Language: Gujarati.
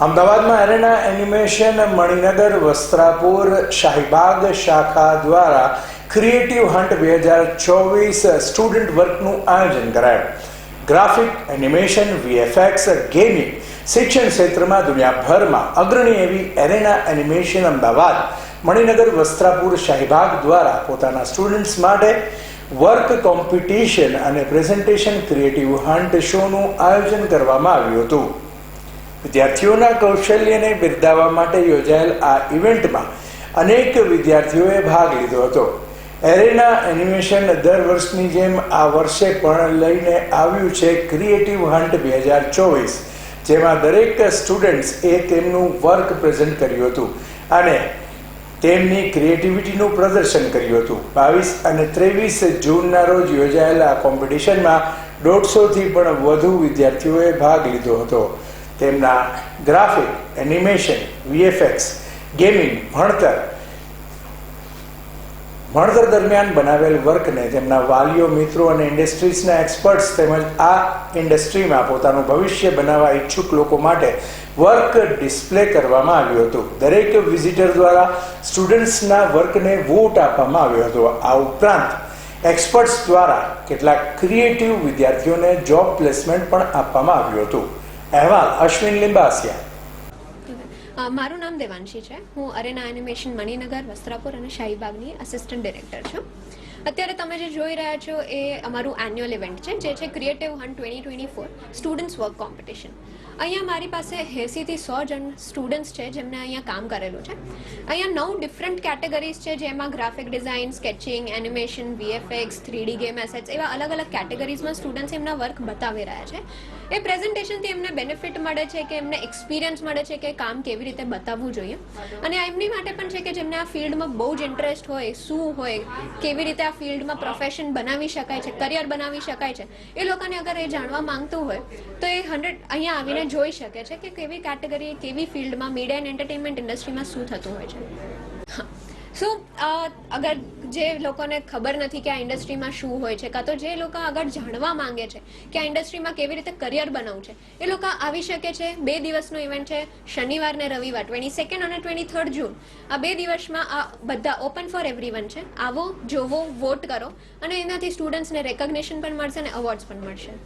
અમદાવાદમાં એરેના એનિમેશન મણિનગર, વસ્ત્રાપુર, શાહીબાગ શાખા દ્વારા ક્રિએટિવ હન્ટ બે હજાર ચોવીસ સ્ટુડન્ટ વર્કનું આયોજન કરાયું. ગ્રાફિક એનિમેશન વીએફએક્સ ગેમિંગ શિક્ષણ ક્ષેત્રમાં દુનિયાભરમાં અગ્રણી એવી એરેના એનિમેશન અમદાવાદ, મણિનગર, વસ્ત્રાપુર, શાહીબાગ દ્વારા પોતાના સ્ટુડન્ટ્સ માટે વર્ક કોમ્પિટિશન અને પ્રેઝન્ટેશન ક્રિએટિવ હન્ટ શોનું આયોજન કરવામાં આવ્યું હતું. વિદ્યાર્થીઓના કૌશલ્યને બિરદાવવા માટે યોજાયેલ આ ઇવેન્ટમાં અનેક વિદ્યાર્થીઓએ ભાગ લીધો હતો. એરેના એનિમેશન દર વર્ષની જેમ આ વર્ષે પણ લઈને આવ્યું છે ક્રિએટિવ હન્ટ બે હજાર ચોવીસ, જેમાં દરેક સ્ટુડન્ટ્સ એ તેમનું વર્ક પ્રેઝન્ટ કર્યું હતું અને તેમની ક્રિએટિવિટીનું પ્રદર્શન કર્યું હતું. બાવીસ અને ત્રેવીસ જૂનના રોજ યોજાયેલા કોમ્પિટિશનમાં દોઢસોથી પણ વધુ વિદ્યાર્થીઓએ ભાગ લીધો હતો. તેમના ગ્રાફિક એનિમેશન વીએફએક્સ ગેમિંગ ભણતર ભણતર દરમિયાન બનાવેલ વર્કને તેમના વાલીઓ, મિત્રો અને ઇન્ડસ્ટ્રીઝના એક્સપર્ટ્સ તેમજ આ ઇન્ડસ્ટ્રીમાં પોતાનું ભવિષ્ય બનાવવા ઈચ્છુક લોકો માટે વર્ક ડિસ્પ્લે કરવામાં આવ્યું હતું. દરેક વિઝિટર દ્વારા સ્ટુડન્ટ્સના વર્કને વોટ આપવામાં આવ્યો હતો. આ ઉપરાંત એક્સપર્ટ્સ દ્વારા કેટલાક ક્રિએટિવ વિદ્યાર્થીઓને જોબ પ્લેસમેન્ટ પણ આપવામાં આવ્યું હતું. અહેવાલ, અશ્વિન લિંબાસિયા. મારું નામ દેવાંશી છે. હું અરેના એનિમેશન મણિનગર, વસ્ત્રાપુર અને શાહીબાગની અસિસ્ટન્ટ ડિરેક્ટર છું. અત્યારે તમે જે જોઈ રહ્યા છો એ અમારું એન્યુઅલ ઇવેન્ટ છે, જે છે creative hunt twenty twenty four students work competition અહીંયા મારી પાસે એંસીથી સો જણ સ્ટુડન્ટ્સ છે જેમને અહીંયા કામ કરેલું છે. અહીંયા નવ ડિફરન્ટ કેટેગરીઝ છે જેમાં graphic design sketching animation VFX three D game assets એવા અલગ અલગ કેટેગરીઝમાં સ્ટુડન્ટ્સ એમના વર્ક બતાવી રહ્યા છે. એ પ્રેઝન્ટેશનથી એમને બેનિફિટ મળે છે કે એમને એક્સપિરિયન્સ મળે છે કે કામ કેવી રીતે બતાવવું જોઈએ. અને એમની માટે પણ છે કે જેમને આ ફિલ્ડમાં બહુ જ ઇન્ટરેસ્ટ હોય, શું હોય, કેવી રીતે આ ફિલ્ડમાં પ્રોફેશન બનાવી શકાય છે કરિયર બનાવી શકાય છે. એ લોકોને અગર એ જાણવા માંગતું હોય, તો એ હંડ્રેડ અહીંયા આવીને જોઈ શકે છે કે કેવી કેટેગરી કેવી ફિલ્ડમાં મીડિયા એન્ડ એન્ટરટેનમેન્ટ ઇન્ડસ્ટ્રીમાં શું થતું હોય છે. હા સો અગર જે લોકોને ખબર નથી કે આ ઇન્ડસ્ટ્રીમાં શું હોય છે, કાં તો જે લોકો આગળ જાણવા માંગે છે કે આ ઇન્ડસ્ટ્રીમાં કેવી રીતે કરિયર બનાવવું છે, એ લોકો આવી શકે છે. બે દિવસનો ઇવેન્ટ છે, શનિવાર ને રવિવાર ટ્વેન્ટી સેકન્ડ અને ટ્વેન્ટી થર્ડ જૂન. આ બે દિવસમાં આ બધા ઓપન ફોર એવરીવન છે. આવો, જોવો વોટ કરો અને એનાથી સ્ટુડન્ટ્સને રેકગ્નેશન પણ મળશે અને અવોર્ડ્સ પણ મળશે.